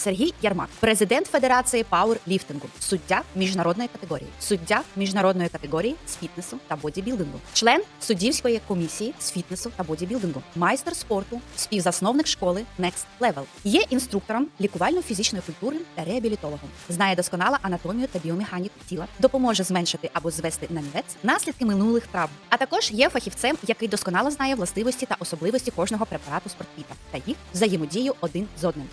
Сергій Ярмак, президент Федерації пауерліфтингу, суддя міжнародної категорії, суддя міжнародної категорії з фітнесу та бодібілдингу, член суддівської комісії з фітнесу та бодібілдингу, майстер спорту, співзасновник школи Next Level. Є інструктором лікувально-фізичної культури та реабілітологом. Знає досконало анатомію та біомеханіку тіла, допоможе зменшити або звести на нівець наслідки минулих травм. А також є фахівцем, який досконало знає властивості та особливості кожного препарату спортпіта та їх взаємодію один з одним.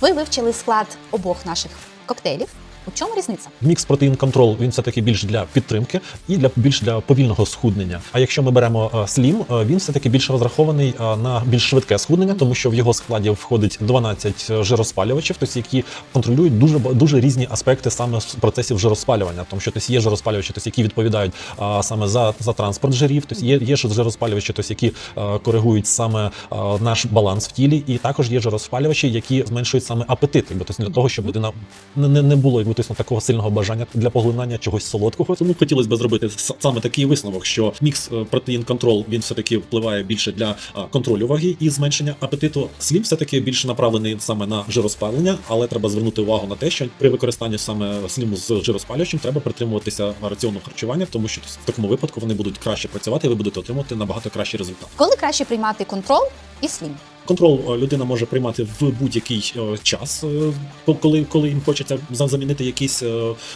Ви вивчили склад обох наших коктейлів. У чому різниця? Мікс протеїн контрол він все таки більш для підтримки і для більш для повільного схуднення. А якщо ми беремо е, слім, е, він все таки більш розрахований е, на більш швидке схуднення, тому що в його складі входить 12 жироспалювачів, тобто які контролюють дуже дуже різні аспекти саме процесів жироспалювання. Тому що тобто, є жироспалювачі, тобто, які відповідають саме за, за транспорт жирів, тобто є, є жироспалювачі, тобто, які коригують саме наш баланс в тілі, і також є жироспалювачі, які зменшують саме апетит, тобто, для того, щоб людина не, не, не було тобто, такого сильного бажання для поглинання чогось солодкого. Тому хотілося б зробити саме такий висновок, що мікс е, протеїн контрол він все таки впливає більше для контролю ваги і зменшення апетиту. Слім все таки більше направлений саме на жироспалення, але треба звернути увагу на те, що при використанні саме сліму з жироспалювачем треба притримуватися раціону харчування, тому що в такому випадку вони будуть краще працювати, і ви будете отримувати набагато кращий результат. Коли краще приймати контрол і слім? Контрол е, людина може приймати в будь-який е, час, е, коли, коли їм хочеться замінити якийсь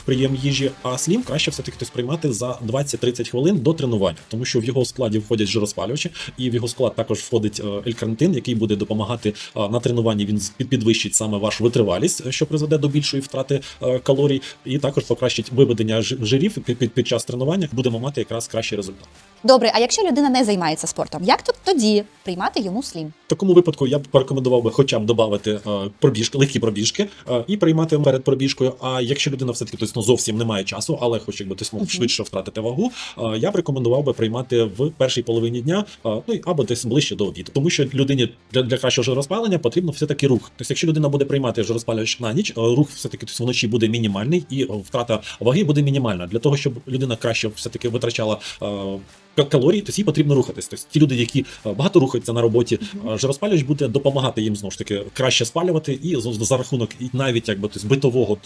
прийом їжі. А слім краще все таки приймати за 20-30 хвилин до тренування, тому що в його складі входять жироспалювачі, і в його склад також входить елькарнитин, який буде допомагати на тренуванні. Він підвищить саме вашу витривалість, що призведе до більшої втрати калорій, і також покращить виведення жирів під час тренування. Будемо мати якраз кращий результат. Добре, а якщо людина не займається спортом, як тут тоді приймати йому слім? В такому випадку я б порекомендував би хоча б додати е, пробіжки, легкі пробіжки е, і приймати перед пробіжкою. А якщо людина все таки ну, зовсім не має часу, але хоче якби тобто, ну, Мгм. швидше втратити вагу, е, я б рекомендував би приймати в першій половині дня, ну або десь ближче до обіду. Тому що людині для, для кращого жироспалення потрібно все таки рух. Тобто, якщо людина буде приймати жироспалювач на ніч, рух все таки тобто, вночі буде мінімальний і втрата ваги буде мінімальна. Для того, щоб людина краще все таки витрачала. Ка- Калорії, то їй потрібно рухатись. Тобто ті люди, які е, багато рухаються на роботі, е, жироспалювач буде допомагати їм знову ж таки краще спалювати, і за, за рахунок і навіть якби тобто, битового е,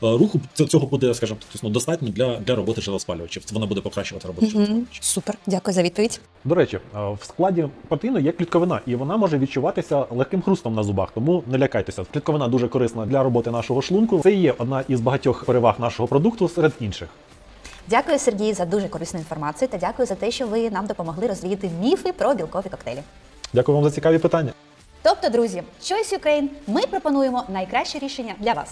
руху цього буде, скажімо, тобто, ну, достатньо для, для роботи жироспалювачів. Вона буде покращувати роботу жироспалювачів. Супер, дякую за відповідь. До речі, в складі протеїну є клітковина, і вона може відчуватися легким хрустом на зубах, тому не лякайтеся. Клітковина дуже корисна для роботи нашого шлунку. Це і є одна із багатьох переваг нашого продукту серед інших. Дякую, Сергій, за дуже корисну інформацію та дякую за те, що ви нам допомогли розвіяти міфи про білкові коктейлі. Дякую вам за цікаві питання. Тобто, друзі, Choice Ukraine, ми пропонуємо найкраще рішення для вас.